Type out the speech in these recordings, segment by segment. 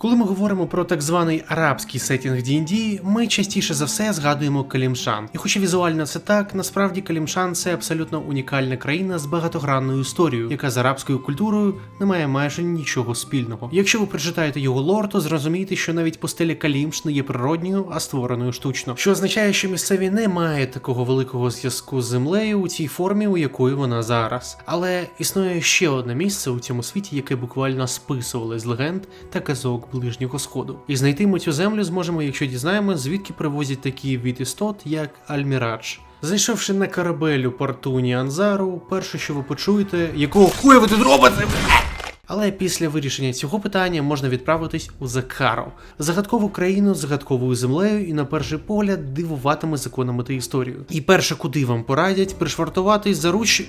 Коли ми говоримо про так званий арабський сетінг D&D, ми частіше за все згадуємо Калімшан. І хоча візуально це так, насправді Калімшан це абсолютно унікальна країна з багатогранною історією, яка з арабською культурою не має майже нічого спільного. Якщо ви прочитаєте його лор, то зрозумієте, що навіть пустеля Калімш не є природньою, а створеною штучно. Що означає, що місцеві не мають такого великого зв'язку з землею у цій формі, у якої вона зараз. Але існує ще одне місце у цьому світі, яке буквально списували з легенд та казок ближнього сходу. І знайти ми цю землю зможемо, якщо дізнаємося, звідки привозять такі від істот, як Альмірадж. Зайшовши на корабель у порту Ніанзару, перше, що ви почуєте, якого хуя ви тут робите? Але після вирішення цього питання можна відправитись у Закару, загадкову країну з загадковою землею і на перший погляд дивуватиме законами та історією. І перше, куди вам порадять, пришвартуватись за руч.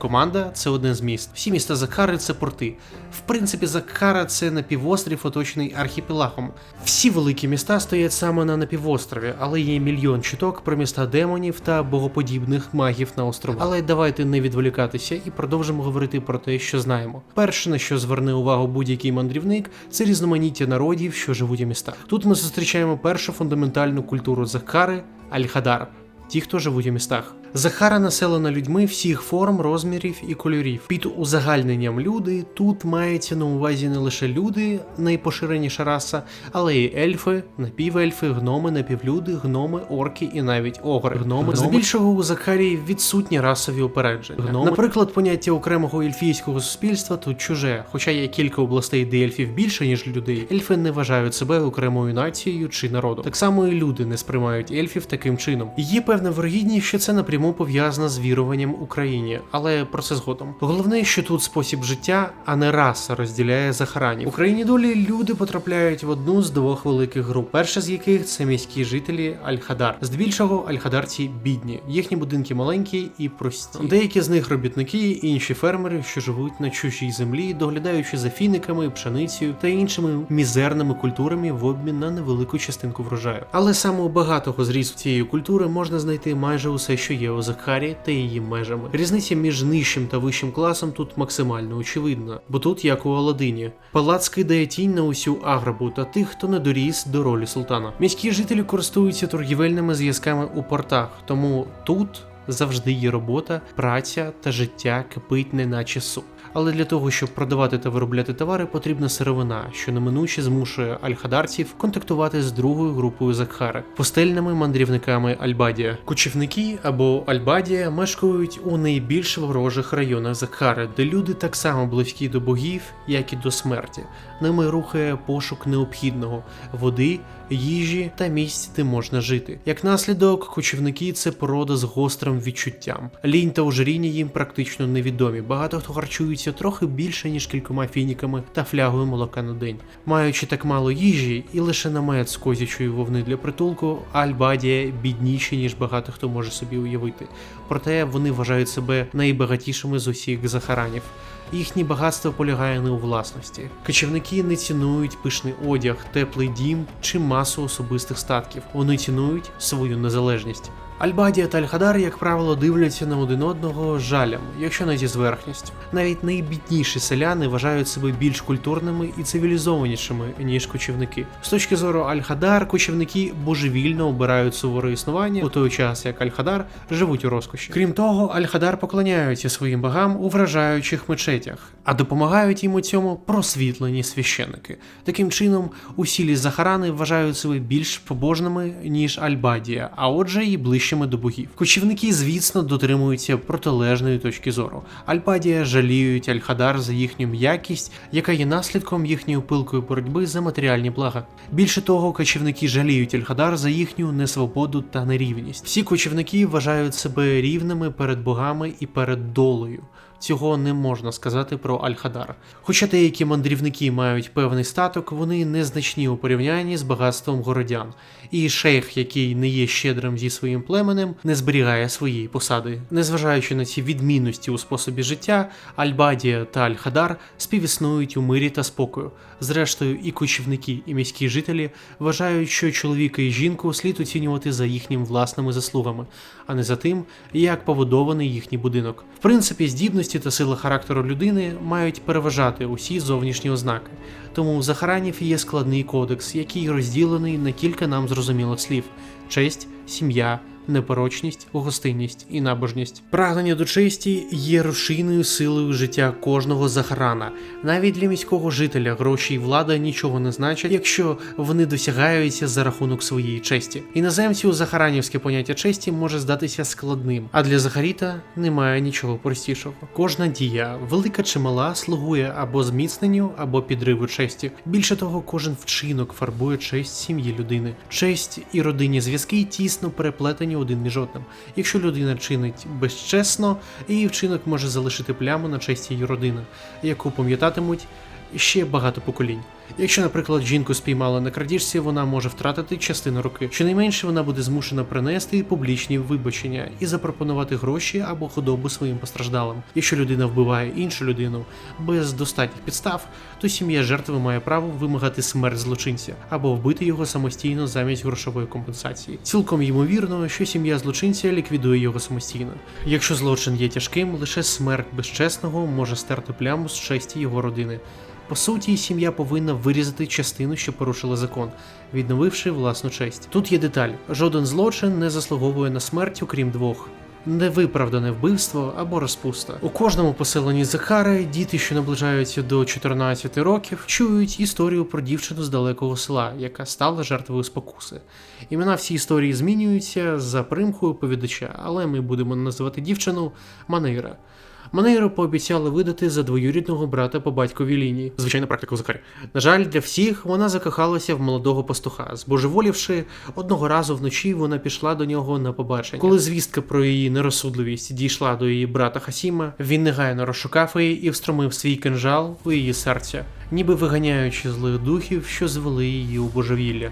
Команда це одне з міст. Всі міста Закари це порти. В принципі, Закара це напівострів, оточений архіпелагом. Всі великі міста стоять саме на напівострові, але є мільйон чуток про міста демонів та богоподібних магів на островах. Але давайте не відволікатися і продовжимо говорити про те, що знаємо. Перше, на що зверне увагу будь-який мандрівник, це різноманіття народів, що живуть у містах. Тут ми зустрічаємо першу фундаментальну культуру Закари Аль-Хадар. Ті, хто живуть у містах. Захара населена людьми всіх форм, розмірів і кольорів. Під узагальненням люди тут мається на увазі не лише люди, найпоширеніша раса, але й ельфи, напівельфи, гноми, напівлюди, гноми, орки і навіть огри. Гноми здебільшого у Захарі відсутні расові упередження. Гноми, наприклад, поняття окремого ельфійського суспільства тут чуже, хоча є кілька областей, де ельфів більше ніж людей. Ельфи не вважають себе окремою нацією чи народом. Так само і люди не сприймають ельфів таким чином. Є певна вирогідність, що це напряму пов'язано з віруванням Україні, але про це згодом. Головне, що тут спосіб життя, а не раса розділяє захаранів. У країні долі люди потрапляють в одну з двох великих груп, перша з яких це міські жителі Аль-Хадар. Здебільшого альхадарці бідні, їхні будинки маленькі і прості. Деякі з них робітники, інші фермери, що живуть на чужій землі, доглядаючи за фіниками, пшеницею та іншими мізерними культурами в обмін на невелику частинку врожаю. Але саме у багатого зрізу цієї культури можна знайти майже усе, що є у Закарі та її межами. Різниця між нижчим та вищим класом тут максимально очевидна, бо тут, як у Аладині, палац кидає тінь на усю аграбу та тих, хто не доріс до ролі султана. Міські жителі користуються торгівельними зв'язками у портах, тому тут. Завжди є робота, праця та життя кипить неначе суп. Але для того, щоб продавати та виробляти товари, потрібна сировина, що неминуче змушує альхадарців контактувати з другою групою Закхари пустельними мандрівниками Альбадія. Кочівники або Альбадія мешкають у найбільш ворожих районах Закхари, де люди так само близькі до богів, як і до смерті. Ними рухає пошук необхідного води, їжі та місць, де можна жити. Як наслідок, кочівники це порода з гострим відчуттям. Лінь та ожиріння їм практично невідомі. Багато хто харчується трохи більше ніж кількома фініками та флягою молока на день. Маючи так мало їжі і лише намет з козячої вовни для притулку, Альбадія бідніші, ніж багато хто може собі уявити. Проте вони вважають себе найбагатішими з усіх захаранів. Їхнє багатство полягає не у власності. Кочівники не цінують пишний одяг, теплий дім чи масу особистих статків. Вони цінують свою незалежність. Альбадія та Альхадар, як правило, дивляться на один одного з жалем, якщо не зі зверхністю. Навіть найбідніші селяни вважають себе більш культурними і цивілізованішими, ніж кочівники. З точки зору Аль-Хадар, кочівники божевільно обирають суворе існування у той час, як Аль-Хадар живуть у розкоші. Крім того, Аль-Хадар поклоняються своїм богам у вражаючих мечетях, а допомагають їм у цьому просвітлені священники. Таким чином, усілі Захарани вважають себе більш побожними, ніж Альбадія, а отже, і ближчими до богів. Кочівники, звісно, дотримуються протилежної точки зору. Альбадія жаліють Аль-Хадар за їхню м'якість, яка є наслідком їхньої пилкої боротьби за матеріальні блага. Більше того, кочівники жаліють Аль-Хадар за їхню несвободу та нерівність. Всі кочівники вважають себе рівними перед богами і перед долею. Цього не можна сказати про Аль-Хадар. Хоча деякі мандрівники мають певний статок, вони незначні у порівнянні з багатством городян. І шейх, який не є щедрим зі своїм племенем, не зберігає своєї посади. Незважаючи на ці відмінності у способі життя, Аль-Бадія та Аль-Хадар співіснують у мирі та спокою. Зрештою, і кочівники, і міські жителі вважають, що чоловіка і жінку слід оцінювати за їхніми власними заслугами, а не за тим, як побудований їхній будинок. В принципі, здібності якості та сила характеру людини мають переважати усі зовнішні ознаки. Тому у Захаранів є складний кодекс, який розділений на кілька нам зрозумілих слів: честь, сім'я, непорочність, гостинність і набожність. Прагнення до честі є рушійною силою життя кожного захарана. Навіть для міського жителя гроші і влада нічого не значать, якщо вони досягаються за рахунок своєї честі. Іноземцю захаранівське поняття честі може здатися складним, а для Захаріта немає нічого простішого. Кожна дія, велика чи мала, слугує або зміцненню, або підриву честі. Більше того, кожен вчинок фарбує честь сім'ї людини. Честь і родинні зв'язки тісно переплетені один між одним. Якщо людина чинить безчесно, її вчинок може залишити пляму на честі її родини, яку пам'ятатимуть ще багато поколінь. Якщо, наприклад, жінку спіймали на крадіжці, вона може втратити частину руки. Щонайменше вона буде змушена принести публічні вибачення і запропонувати гроші або худобу своїм постраждалим. Якщо людина вбиває іншу людину без достатніх підстав, то сім'я жертви має право вимагати смерть злочинця або вбити його самостійно замість грошової компенсації. Цілком ймовірно, що сім'я злочинця ліквідує його самостійно. Якщо злочин є тяжким, лише смерть безчесного може стерти пляму з честі його родини. По суті, сім'я повинна вирізати частину, що порушила закон, відновивши власну честь. Тут є деталь: жоден злочин не заслуговує на смерть, окрім двох. Невиправдане вбивство або розпуста. У кожному поселенні Захари діти, що наближаються до 14 років, чують історію про дівчину з далекого села, яка стала жертвою спокуси. Імена всі історії змінюються за примкою повідача, але ми будемо називати дівчину Манейра. Манейру пообіцяли видати за двоюрідного брата по батьковій лінії. Звичайна практика у Захарі. На жаль, для всіх вона закохалася в молодого пастуха. Збожеволівши, одного разу вночі вона пішла до нього на побачення. Коли звістка про її нерозсудливість дійшла до її брата Хасіма, він негайно розшукав її і встромив свій кинжал у її серця, ніби виганяючи злих духів, що звели її у божевілля.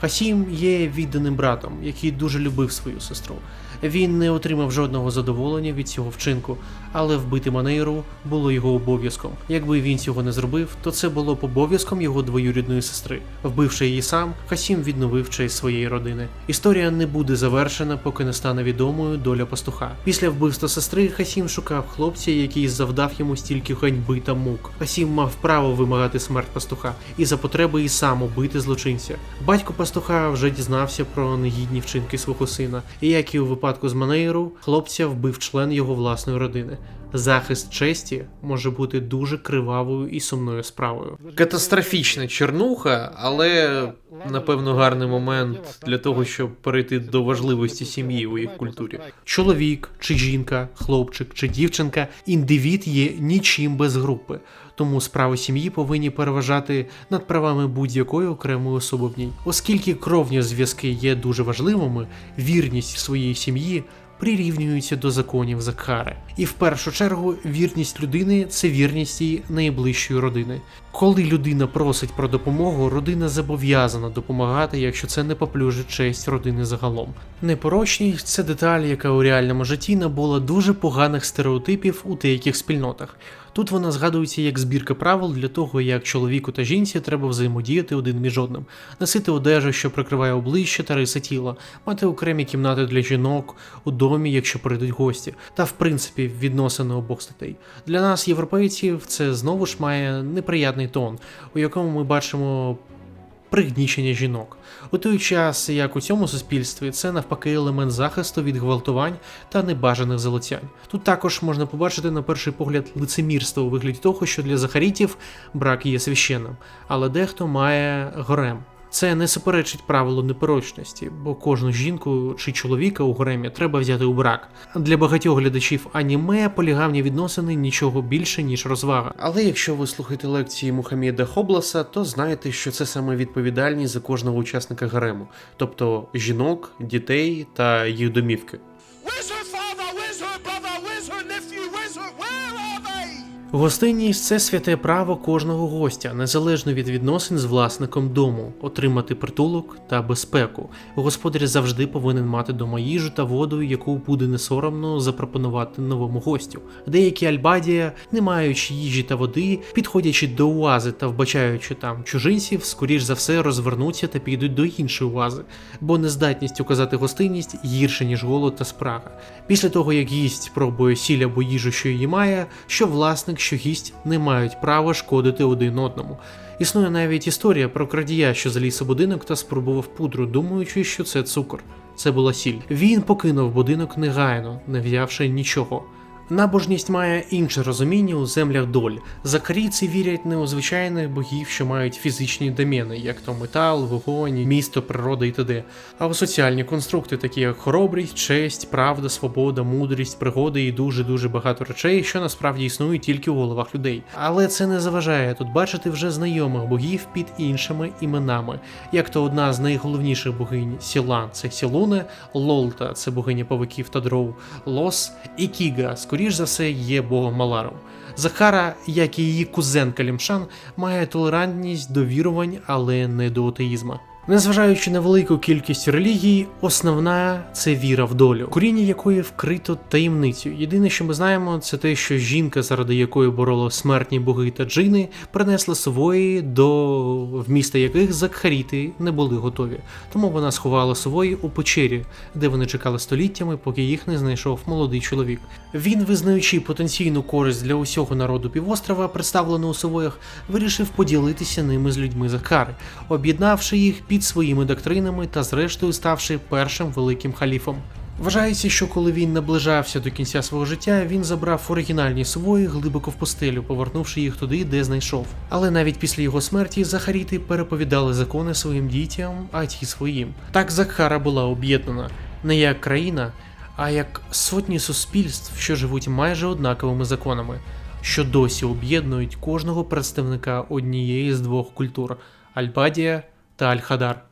Хасім є відданим братом, який дуже любив свою сестру. Він не отримав жодного задоволення від цього вчинку, але вбити Манейру було його обов'язком. Якби він цього не зробив, то це було б обов'язком його двоюрідної сестри. Вбивши її сам, Хасім відновив честь своєї родини. Історія не буде завершена, поки не стане відомою доля пастуха. Після вбивства сестри Хасім шукав хлопця, який завдав йому стільки ганьби та мук. Хасім мав право вимагати смерть пастуха і за потреби і сам убити злочинця. Батько пастуха вже дізнався про негідні вчинки свого сина, і як і у випадку з Манейру, хлопця вбив член його власної родини. Захист честі може бути дуже кривавою і сумною справою. Катастрофічна чернуха, але напевно гарний момент для того, щоб перейти до важливості сім'ї у їх культурі. Чоловік чи жінка, хлопчик чи дівчинка, індивід є нічим без групи. Тому справи сім'ї повинні переважати над правами будь-якої окремої особи в ній. Оскільки кровні зв'язки є дуже важливими, вірність своїй сім'ї прирівнюються до законів Закхари. І в першу чергу вірність людини це вірність її найближчої родини. Коли людина просить про допомогу, родина зобов'язана допомагати, якщо це не поплюжить честь родини загалом. Непорочність це деталь, яка у реальному житті набула дуже поганих стереотипів у деяких спільнотах. Тут вона згадується як збірка правил для того, як чоловіку та жінці треба взаємодіяти один між одним, носити одежу, що прикриває обличчя та риси тіла, мати окремі кімнати для жінок у домі, якщо прийдуть гості, та в принципі відносини обох статей. Для нас, європейців, це знову ж має неприятний тон, у якому ми бачимо. Пригнічення жінок у той час, як у цьому суспільстві, це навпаки елемент захисту від гвалтувань та небажаних залицянь. Тут також можна побачити на перший погляд лицемірство у вигляді того, що для захарітів брак є священним, але дехто має горем. Це не суперечить правилу непорочності, бо кожну жінку чи чоловіка у горемі треба взяти у брак. Для багатьох глядачів аніме полігамні відносини нічого більше ніж розвага. Але якщо ви слухаєте лекції Мухаммеда Хобласа, то знаєте, що це саме відповідальність за кожного учасника гарему, тобто жінок, дітей та їх домівки. Гостинність це святе право кожного гостя, незалежно від відносин з власником дому, отримати притулок та безпеку. Господар завжди повинен мати дома їжу та воду, яку буде не соромно запропонувати новому гостю. Деякі Альбадія, не маючи їжі та води, підходячи до уази та вбачаючи там чужинців, скоріш за все розвернуться та підуть до іншої уази, бо нездатність указати гостинність гірше ніж голод та спрага. Після того як гість пробує сіль або їжу, що її має, що власник, що гість не мають права шкодити один одному. Існує навіть історія про крадія, що заліз у будинок та спробував пудру, думаючи, що це цукор. Це була сіль. Він покинув будинок негайно, не взявши нічого. Набожність має інше розуміння у землях доль. Закарійці вірять не у звичайних богів, що мають фізичні домени, як то метал, вогонь, місто, природа і т.д., а у соціальні конструкти, такі як хоробрість, честь, правда, свобода, мудрість, пригоди і дуже дуже багато речей, що насправді існують тільки у головах людей. Але це не заважає тут бачити вже знайомих богів під іншими іменами, як то одна з найголовніших богинь Сілан це Сілуне, Лолта це богиня павиків та дров, Лос і Кіга, скоріш за все, є богом Маларом. Захара, як і її кузен Калімшан, має толерантність до вірувань, але не до атеїзма. Незважаючи на велику кількість релігій, основна це віра в долю, коріння якої вкрито таємницю. Єдине, що ми знаємо, це те, що жінка, заради якої бороли смертні боги та джини, принесла сової до вміста яких закхаріти не були готові. Тому вона сховала сової у печері, де вони чекали століттями, поки їх не знайшов молодий чоловік. Він, визнаючи потенційну користь для усього народу півострова, представленого у совоях, вирішив поділитися ними з людьми Захари, об'єднавши їх під своїми доктринами та зрештою ставши першим великим халіфом. Вважається, що коли він наближався до кінця свого життя, він забрав оригінальні свої глибоко в постелю, повернувши їх туди, де знайшов. Але навіть після його смерті Захаріти переповідали закони своїм дітям, а ті своїм. Так Захара була об'єднана не як країна, а як сотні суспільств, що живуть майже однаковими законами, що досі об'єднують кожного представника однієї з двох культур Альбадія та Аль-Хадар.